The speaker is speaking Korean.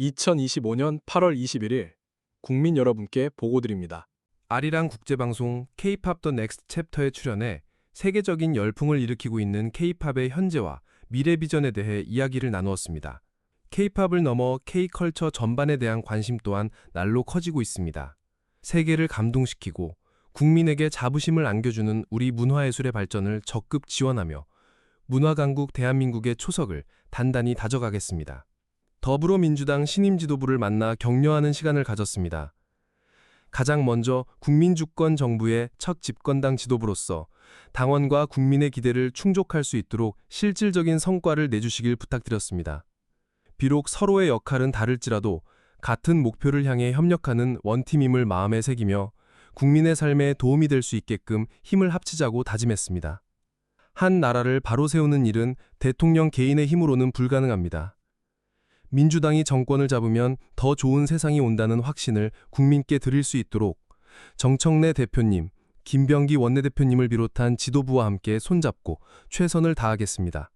2025년 8월 21일 국민 여러분께 보고드립니다. 아리랑 국제방송 K-팝 더 넥스트 챕터에 출연해 세계적인 열풍을 일으키고 있는 K-팝의 현재와 미래 비전에 대해 이야기를 나누었습니다. K-팝을 넘어 K-컬처 전반에 대한 관심 또한 날로 커지고 있습니다. 세계를 감동시키고 국민에게 자부심을 안겨주는 우리 문화예술의 발전을 적극 지원하며 문화강국 대한민국의 초석을 단단히 다져가겠습니다. 더불어민주당 신임 지도부를 만나 격려하는 시간을 가졌습니다. 가장 먼저 국민주권 정부의 첫 집권당 지도부로서 당원과 국민의 기대를 충족할 수 있도록 실질적인 성과를 내주시길 부탁드렸습니다. 비록 서로의 역할은 다를지라도 같은 목표를 향해 협력하는 원팀임을 마음에 새기며 국민의 삶에 도움이 될 수 있게끔 힘을 합치자고 다짐했습니다. 한 나라를 바로 세우는 일은 대통령 개인의 힘으로는 불가능합니다. 민주당이 정권을 잡으면 더 좋은 세상이 온다는 확신을 국민께 드릴 수 있도록 정청래 대표님, 김병기 원내대표님을 비롯한 지도부와 함께 손잡고 최선을 다하겠습니다.